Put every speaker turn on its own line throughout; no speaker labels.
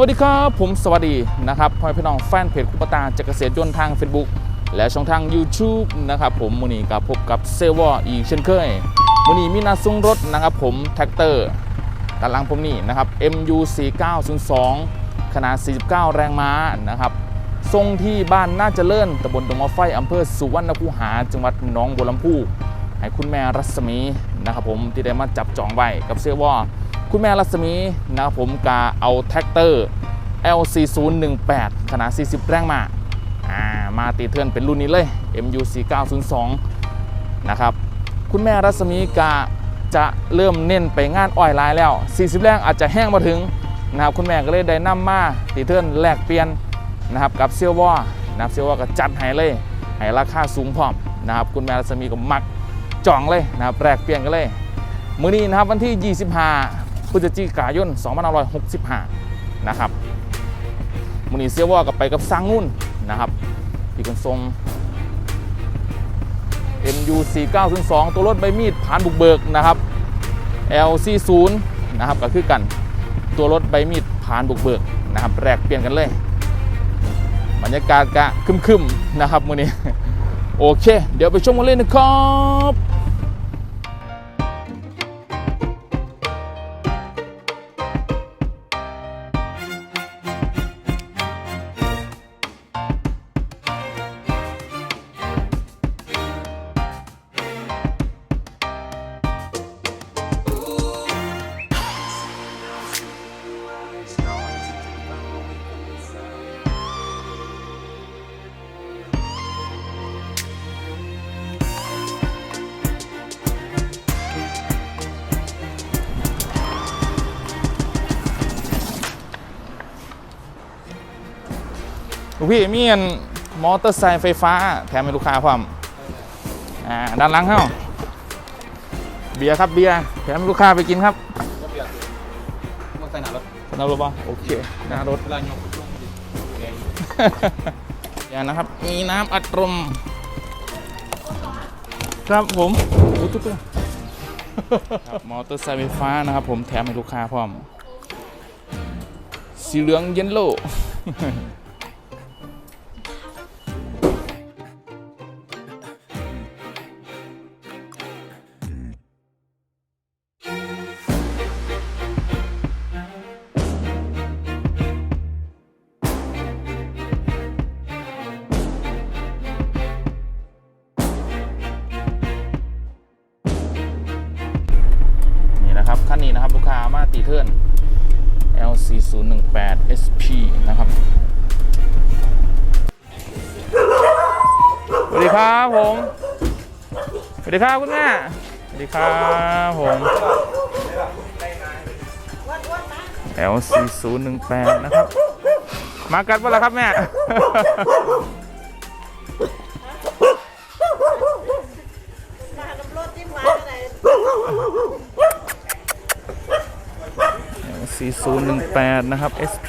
สวัสดีครับ ผมสวัสดีนะครับพ่อแม่พี่น้องแฟนเพจคุปตาจักรเกษตรยนต์ทาง Facebook และช่องทาง YouTube นะครับผมมือนี้กับพบกับเซวออีกเช่นเคยมือนี้มีนาซุ้งรถนะครับผมแท็กเตอร์ด้านหลังผมนี่นะครับ MU 4902ขนาด 49 แรงม้านะครับทรงที่บ้านน่าจะเจริญตำบลดงมะไฟอำเภอสุวรรณคูหา จังหวัดหนองบัวลำพูให้คุณแม่รัศมีนะครับผมที่ได้มาจับจองไว้กับเสื้อว่า คุณแม่รัศมีนะครับผมกาเอาแท็กเตอร์ L4018 ขนาด 40 แรงมาอ่ามาตีเทือนเป็นรุ่นนี้เลย MU4902 นะครับคุณแม่รัศมีกาจะเริ่มเน้นไปงานอ้อยลายแล้ว 40 แรงอาจจะแห้งมาถึงนะครับคุณแม่ก็เลยได้นำมาตีเทือนแลกเปลี่ยนนะครับกับเซียวว่านะครับเซียวว่าก็จัดให้เลยให้ราคาสูงพร้อมนะครับคุณแม่รัศมีก็มักจองเลยนะครับแลกเปลี่ยนกันเลย มื้อนี้นะครับวันที่ 25 พฤศจิกายน2565 นะครับมื้อนี้เสียว่ากับไปกับสร้างนุ่นนะครับที่ขนส่ง MU 4902ตัวรถใบมีดผ่านบุกเบิกนะครับ L40 นะครับก็คือกันตัวรถใบมีดผ่านบุกเบิกนะครับแลกเปลี่ยนกันเลย บรรยากาศกะคึมๆนะครับมือนี้ โอเค เดี๋ยวไปชมกันเลยนะครับ ลูกพี่มีอันมอเตอร์ไซค์ไฟฟ้า แถมให้ลูกค้าพร้อมอ่าด้านหลังเฮ้าเบียร์ครับเบียร์แถมให้ลูกค้าไปกินครับ
นารถ
นารถปะโอเคหนารถ
เวลายกช่วงเอง
อย่านะครับ มีน้ำอัดลมครับผมโอ้ตุ๊ตุ๊ครับมอเตอร์ไซค์ไฟฟ้านะครับ ผมแถมให้ลูกค้าพร้อม สีเหลืองเยนโล 018 SP นะครับ สวัสดีครับผม สวัสดีครับคุณแม่ สวัสดีครับผม L4018 นะครับ มากัดป่ะล่ครับแม่
มาน้ำรถจิ้มาอะไร
4018 นะครับ SP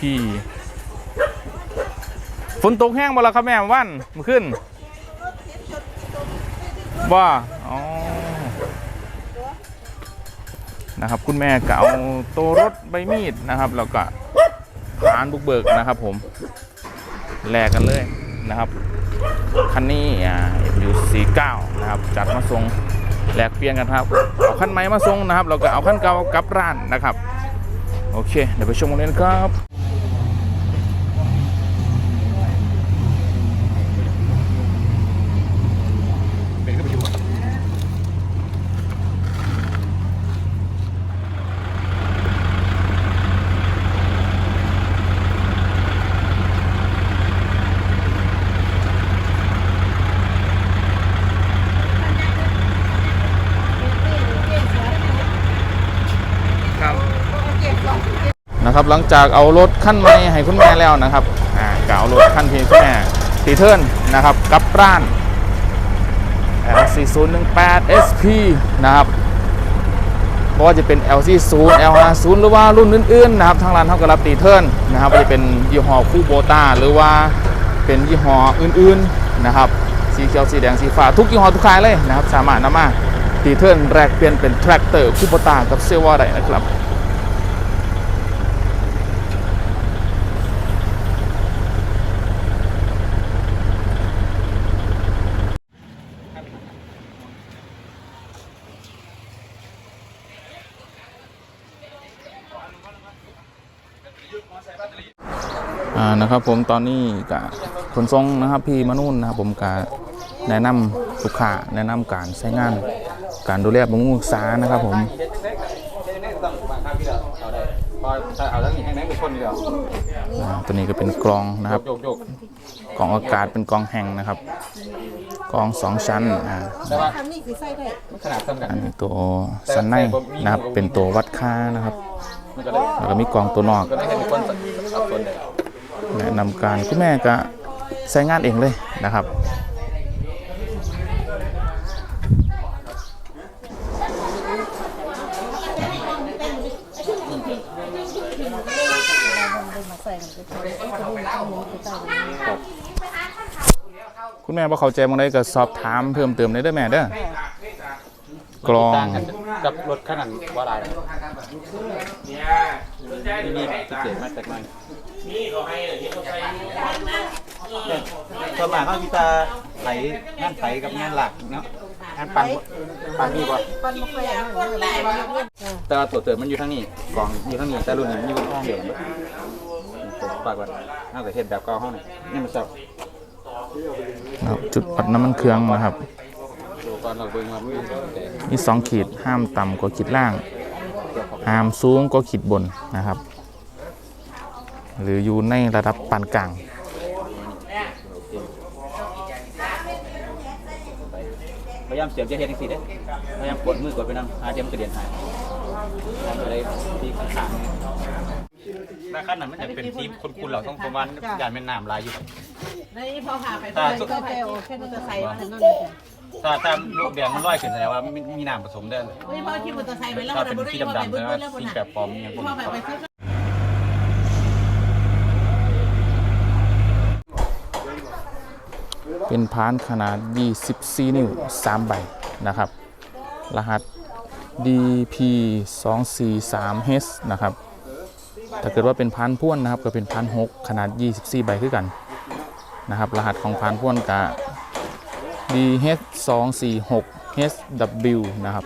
ฝนตกแห้งบ่แล้วครับแม่วันมาขึ้นว่าอ๋อนะครับ คุณแม่ก็เอาตัวรถใบมีดนะครับแล้วก็ฐานบุกเบิกนะครับผมแลกกันเลยนะครับ คันนี้อ่าอยู่ 49 นะครับ จัดมาส่งแลกเปลี่ยนกันครับ เอาคันใหม่มาส่งนะครับ เราก็เอาคันเก่ากลับร้านนะครับ โอเค เดี๋ยวไปชมกันเลยนะครับ
เป็นก็ไปดู
ครับ
เก็บสอง
นะครับหลังจากเอารถขั้นใหม่ให้คุณแม่แล้วนะครับอ่าก็เอารถขั้นที่คุณแม่ตีเทิร์นนะครับกับร้าน L4018 SP นะครับเพราะว่าจะเป็น LC0 L50 หรือว่ารุ่นอื่นๆนะครับทางร้านเขาก็รับตีเทิร์นนะครับว่าจะเป็นยี่ห้อคู่โบต้าหรือว่าเป็นยี่ห้ออื่นๆนะครับสีเขียวสีแดงสีฟ้าทุกยี่ห้อทุกคายเลยนะครับสามารถนำมาตีเทิร์นแรกเปลี่ยนเป็นแทรกเตอร์คู่โบต้ากับเซลวาได้นะครับ อ่านะครับผมตอนนี้กับขนส่งนะครับพี่มนุ่นนะครับผมกะแนะนำลูกค้าแนะนำการใช้งาน การดูแลบำรุงรักษานะครับผม
เฮ็ดเล็กเฮ็ดเล็กต้องมาข้างที่เราเอาได้พอถ้าเอาทั้งนี้ข้างนั้นเป็นคนเดียว
อ่าตัวนี้ก็เป็นกรองนะครับ
โยกโยก
กรองอากาศเป็นกรองแห้งนะครับกรองสองชั้นอ่า
แต่ว่า
ทำนี่คือใส่ได้
มันขนาดซ้ำกัน
อันนี้ตัวสันในนะครับเป็นตัววัดค่านะครับ
มันก็เลย
แล้วก็มีกองตัวนอก
ก็ได้ให้เป็นคนสับสนได้
แนะนำการคุณแม่ก็ใช้งานเองเลยนะครับคุณแม่พอเข้าใจบางได้ก็สอบถามเพิ่มเติมได้ด้อแม่เด้อ กรอง
ต่างกันกับรถขนาดว่าได้นี่นี่พิเศษมากแต่มันส่วนมากเขาพิจารไหลงานไถกับงานหลักเนาะงานปันปันดีกว่า
ปั้นมะเขือเนี่ย
แต่ว่าตัวเติมมันอยู่ทางนี้กล่องอยู่ทางนี้แต่รุ่นนี้มันอยู่ทางเดียวผมฝากไว้น่าจะเห็นแบบเก่าเฮานี่นี่มันจะ
ครับจุดวัดน้ำมันเครื่องนะครับ
ดูก่อนเราเบิ่งว่ามันอยู่แต่
มีสองขีดห้ามต่ำกว่าขีดล่าง ห้ามสูงกว่าขีดบนนะครับ หรืออยู่ในระดับปานกลาง
พยายามเสียบจะเฮ็ดจังซี่เด้พยายามกดมือกดไปนำหาเดี๋ยวมันกระเด็นหายอะไรที่ข้างๆด้านข้างนั้นมันจะเป็นทีมคนคุณเราต้องประมาณยานแม่น้ำลายอยู่
นี่พอหาไป
ตา
ก็เตลแค่มอเตอร์ไซค์มันนั่น
ถ้าตามลูกแดงมันลอยขึ้นแสดงว่ามีมีน้ำผสมได้
นี่พอขี่มอเตอร์ไซค์ไปแล้ว
ถ้า
เรา
เป็น
ไม่ได้
สี
พอไป
ดำๆ
บึ้
แส
ง
ดงว่า
แล้วบน
สี
หา
แบบปลอมอย่างพวก
พอ
นี้
ไปไปซื้อ
เป็นพานขนาด 24 นิ้ว 3 ใบนะครับ รหัส DP 2 4 3 H นะครับ ถ้าเกิดว่าเป็นพานพ่วนนะครับ ก็เป็นพาน6ขนาด 24 ใบคือกันนะครับ รหัสของพานพ่วนกับ DH 2 4 6 HW นะครับ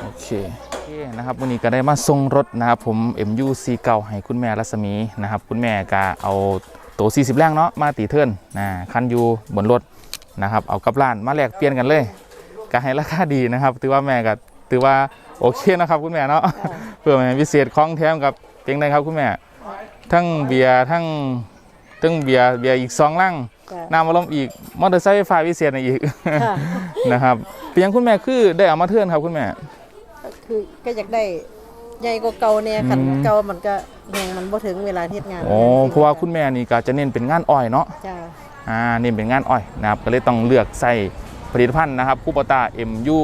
โอเคโอเคนะครับวันนี้ก็ได้มาส่งรถนะครับผม MU C เก่าให้คุณแม่รัศมีนะครับ คุณแม่ก็เอาตัว 40 แรงเนาะมาตีเทิร์นนะคันอยู่บนรถนะครับ เอากับร้านมาแลกเปลี่ยนกันเลยก็ให้ราคาดีนะครับ ถือว่าแม่ก็ถือว่าโอเคนะครับคุณแม่เนาะเพื่อแม่พิเศษของแถมกับเพียงใดครับคุณแม่ ทั้งเบียร์ทั้งทั้งเบียร์เบียร์อีกสองลัง น้ำมาลมอีกมอเตอร์ไซค์ไฟฟ้าพิเศษอีกนะครับเพียงคุณแม่คือได้เอามาเทิร์นครับคุณแม่
คือก็อยากได้ใหญ่กว่าเก่าเนี่ยคัน
อืม
เก่ามันก็แหงมันบ่ถึงเวลาเฮ็ดงาน
โอ้เพราะว่าคุณแม่นี่ก็จะเน้นเป็นงานอ้อยเนาะ
จ้า
อ่าเน้นเป็นงานอ้อยนะครับก็เลยต้องเลือกใส่ผลิตภัณฑ์นะครับคูปตา MU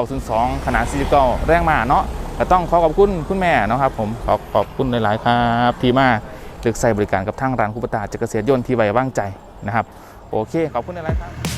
4902ขนาด49แรงมาเนาะก็ต้องขอขอบคุณคุณแม่เนาะครับผมขอขอบคุณหลาย ๆ ครับ ที่มาเลือกใส่บริการกับทางร้านคูปตาจักรเกษตรยนต์ที่ไว้วางใจ นะครับ โอเค ขอบคุณอะไรครับ